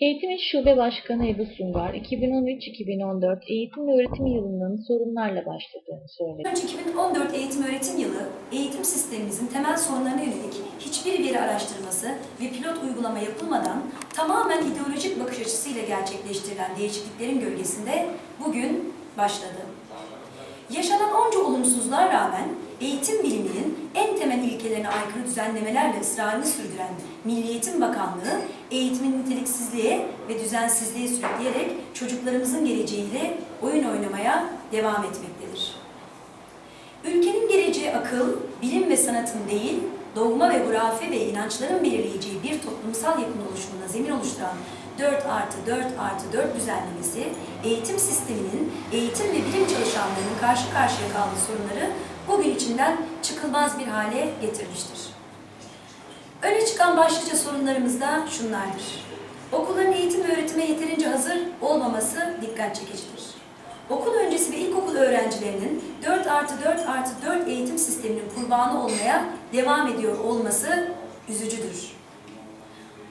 Eğitim İş Şube Başkanı Ebu Sungar, 2013-2014 eğitim ve öğretim yılının sorunlarla başladığını söyledi. Önce 2014 eğitim öğretim yılı, eğitim sistemimizin temel sorunlarına yönelik hiçbir veri araştırması ve pilot uygulama yapılmadan tamamen ideolojik bakış açısıyla gerçekleştirilen değişikliklerin gölgesinde bugün başladı. Yaşanan onca olumsuzluğa rağmen eğitim biliminin temel ilkelerine aykırı düzenlemelerle ısrarını sürdüren Milli Eğitim Bakanlığı, eğitimin niteliksizliğe ve düzensizliğe sürükleyerek çocuklarımızın geleceğiyle oyun oynamaya devam etmektedir. Ülkenin geleceği akıl, bilim ve sanatın değil, dogma ve hurafe ve inançların belirleyeceği bir toplumsal yapının oluşumuna zemin oluşturan 4 artı 4 artı 4 düzenlemesi, eğitim sisteminin eğitim ve bilim çalışanlarının karşı karşıya kaldığı sorunları bugün içinden çıkılmaz bir hale getirmiştir. Öne çıkan başlıca sorunlarımız da şunlardır. Okulların eğitim ve öğretime yeterince hazır olmaması dikkat çekicidir. Okul öncesi ve ilkokul öğrencilerinin 4 artı 4 artı 4 eğitim sisteminin kurbanı olmaya devam ediyor olması üzücüdür.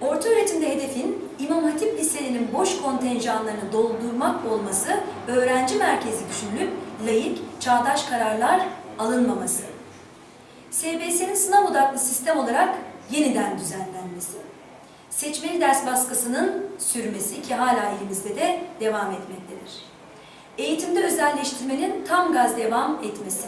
Orta öğretimde hedefin İmam Hatip liselerinin boş kontenjanlarını doldurmak olması, öğrenci merkezi düşünülüp layık, çağdaş kararlar alınmaması. SBS'nin sınav odaklı sistem olarak yeniden düzenlenmesi. Seçmeli ders baskısının sürmesi ki hala elimizde de devam etmektedir. Eğitimde özelleştirmenin tam gaz devam etmesi.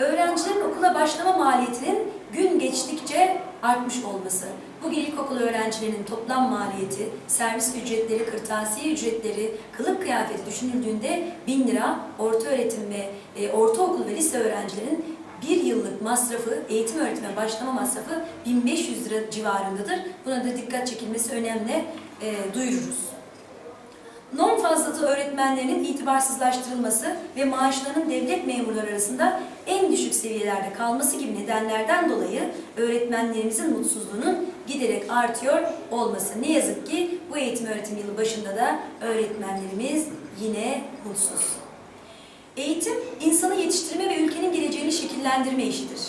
Öğrencilerin okula başlama maliyetinin gün geçtikçe artmış olması. Bugün ilkokul öğrencilerinin toplam maliyeti, servis ücretleri, kırtasiye ücretleri, kılık kıyafet düşünüldüğünde 1000 lira, orta öğretim ve e, ortaokul ve lise öğrencilerin bir yıllık masrafı, eğitim öğretime başlama masrafı 1500 lira civarındadır. Buna da dikkat çekilmesi önemli, e, duyururuz. Norm fazlatı öğretmenlerinin itibarsızlaştırılması ve maaşlarının devlet memurları arasında en düşük seviyelerde kalması gibi nedenlerden dolayı öğretmenlerimizin mutsuzluğunun giderek artıyor olması. Ne yazık ki bu eğitim öğretim yılı başında da öğretmenlerimiz yine mutsuz. Eğitim, insanı yetiştirme ve ülkenin geleceğini şekillendirme işidir.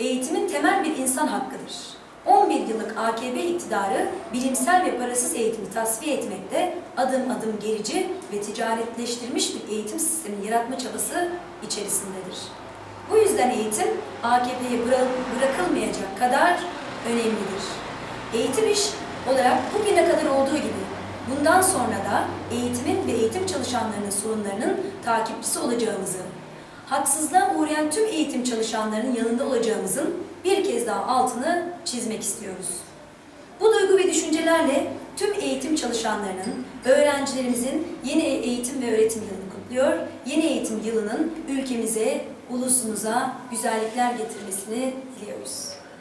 Eğitimin temel bir insan hakkıdır. 11 yıllık AKP iktidarı bilimsel ve parasız eğitimi tasfiye etmekte adım adım gerici ve ticaretleştirilmiş bir eğitim sistemi yaratma çabası içerisindedir. Bu yüzden eğitim AKP'ye bırakılmayacak kadar önemlidir. Eğitim iş olarak bugüne kadar olduğu gibi bundan sonra da eğitimin ve eğitim çalışanlarının sorunlarının takipçisi olacağımızı, haksızlığa uğrayan tüm eğitim çalışanlarının yanında olacağımızın bir kez daha altını çizmek istiyoruz. Bu duygu ve düşüncelerle tüm eğitim çalışanlarının, öğrencilerimizin yeni eğitim ve öğretim yılını kutluyor. Yeni eğitim yılının ülkemize, ulusumuza güzellikler getirmesini diliyoruz.